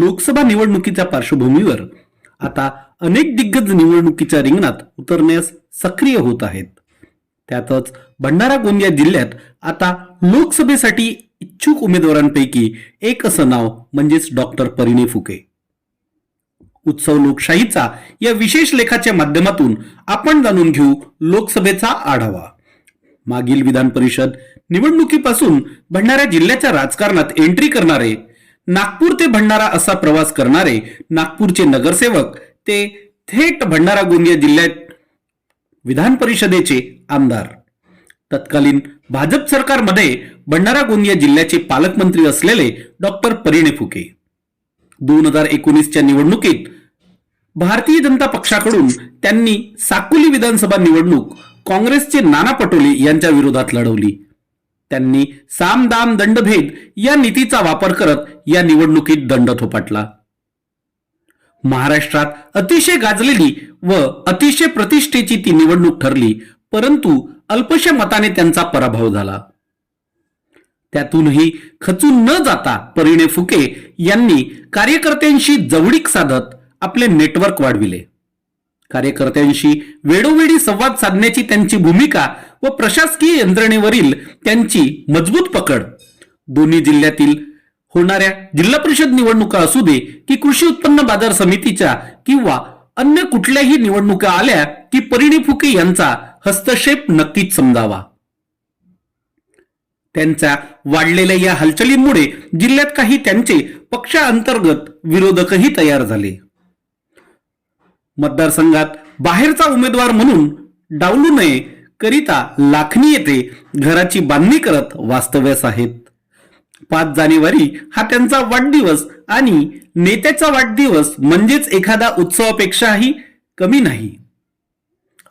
लोकसभा निवडणुकीच्या पार्श्वभूमीवर आता अनेक दिग्गज निवडणुकीच्या रिंगणात उतरण्यास सक्रिय होत आहेत. त्यातच भंडारा गोंदिया जिल्ह्यात आता लोकसभेसाठी इच्छुक उमेदवारांपैकी एक असं नाव म्हणजेच डॉक्टर परिणय फुके. उत्सव लोकशाहीचा या विशेष लेखाच्या माध्यमातून आपण जाणून घेऊ लोकसभेचा आढावा. मागील विधान परिषद निवडणुकीपासून भंडारा जिल्ह्याच्या राजकारणात एंट्री करणारे नागपूर ते भंडारा असा प्रवास करणारे नागपूरचे नगरसेवक ते थेट भंडारा गोंदिया जिल्ह्यात विधान परिषदेचे आमदार. तत्कालीन भाजप सरकारमध्ये भंडारा गोंदिया जिल्ह्याचे पालकमंत्री असलेले डॉक्टर परिणय फुके. दोन हजार एकोणीसच्या निवडणुकीत भारतीय जनता पक्षाकडून त्यांनी साकोली विधानसभा निवडणूक काँग्रेसचे नाना पटोले यांच्या विरोधात लढवली. त्यांनी साम दाम दंडभेद या नीतीचा वापर करत या निवडणुकीत दंड थोपटला. महाराष्ट्रात अतिशय गाजलेली व अतिशय प्रतिष्ठेची ती निवडणूक ठरली परंतु अल्पशा मताने त्यांचा पराभव झाला. त्यातूनही खचून न जाता परिणय फुके यांनी कार्यकर्त्यांशी जवळीक साधत आपले नेटवर्क वाढविले. कार्यकर्त्यांशी वेळोवेळी संवाद साधण्याची त्यांची भूमिका व प्रशासकीय यंत्रणेवरील त्यांची मजबूत पकड. दोन्ही जिल्ह्यातील होणाऱ्या जिल्हा परिषद निवडणुका असू दे की कृषी उत्पन्न बाजार समितीच्या किंवा अन्य कुठल्याही निवडणुका आल्या की परिणी फुके यांचा हस्तक्षेप नक्कीच समजावा. त्यांच्या वाढलेल्या या हालचालींमुळे जिल्ह्यात काही त्यांचे पक्षांतर्गत विरोधकही तयार झाले. मतदारसंघात बाहेरचा उमेदवार म्हणून डावलू नये करिता लाखणी येथे घराची बांधणी करत वास्तव्यास आहेत पाच जानेवारी हा त्यांचा वाढदिवस आणि नेत्याचा वाढदिवस म्हणजेच एखादा उत्सवापेक्षाही कमी नाही.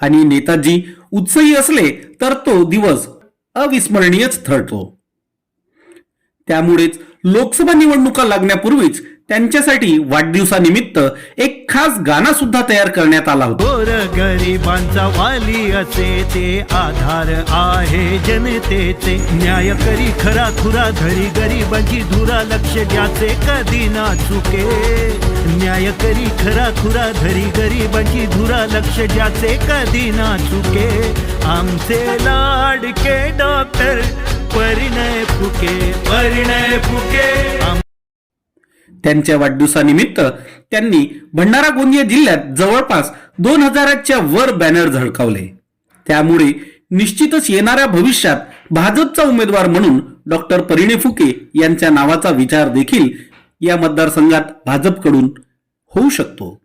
आणि नेताजी उत्सही असले तर तो दिवस अविस्मरणीयच ठरतो. त्यामुळेच लोकसभा निवडणुका लागण्यापूर्वीच त्यांच्यासाठी वाढदिवसानिमित्त एक खास गाणं सुद्धा तयार करण्यात आला होता. गोर गरिबांचा वाली असे ते आधार आहे जनतेचे. न्याय करी खरा खुरा धरी गरिबांची धुरा लक्ष द्याचे कधी ना चुके. न्याय करी खरा खुरा धरी गरिबांची धुरा लक्ष द्याचे कधी ना चुके. आमचे लाडके डॉक्टर परिणय फुके. परिणय फुके. त्यांच्या वाढदिवसानिमित्त त्यांनी भंडारा गोंदिया जिल्ह्यात जवळपास दोन हजाराच्या वर बॅनर झळकावले. त्यामुळे निश्चितच येणाऱ्या भविष्यात भाजपचा उमेदवार म्हणून डॉक्टर परिणय फुके यांच्या नावाचा विचार देखील या मतदारसंघात भाजपकडून होऊ शकतो.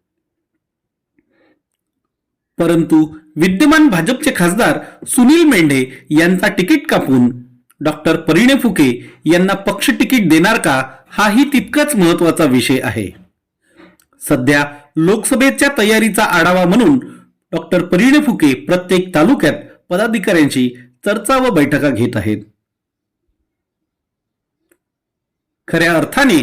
परंतु विद्यमान भाजपचे खासदार सुनील मेंढे यांचा तिकीट कापून डॉक्टर परिणय फुके यांना पक्ष तिकीट देणार का हाही तितकाच महत्त्वाचा विषय आहे. सध्या लोकसभेच्या तयारीचा आढावा म्हणून डॉक्टर परिणय फुके प्रत्येक तालुक्यात पदाधिकाऱ्यांची चर्चा व बैठका घेत आहेत. खऱ्या अर्थाने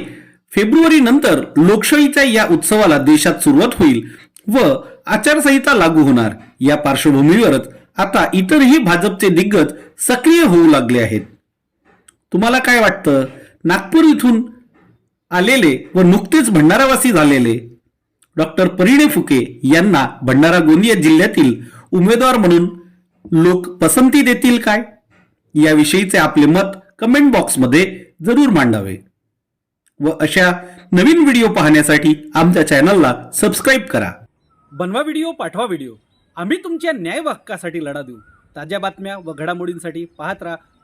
फेब्रुवारी नंतर लोकशाहीच्या या उत्सवाला देशात सुरुवात होईल व आचारसंहिता लागू होणार. या पार्श्वभूमीवरच आता इतरही भाजपचे दिग्गज सक्रिय होऊ लागले आहेत. तुम्हाला काय वाटतं? नागपूर इथून आलेले व नुकतेच भंडारावासी झालेले डॉक्टर परिणय फुके यांना भंडारा गोंदिया जिल्ह्यातील उमेदवार म्हणून लोक पसंती देतील काय? याविषयीचे आपले मत कमेंट बॉक्समध्ये जरूर मांडावे. व अशा नवीन व्हिडिओ पाहण्यासाठी आमच्या चॅनलला सबस्क्राईब करा. बनवा व्हिडिओ पाठवा व्हिडिओ आम्ही तुमच्या न्याय हक्कासाठी लढा देऊ. ताज्या बातम्या व घडामोडींसाठी पाहत राहा.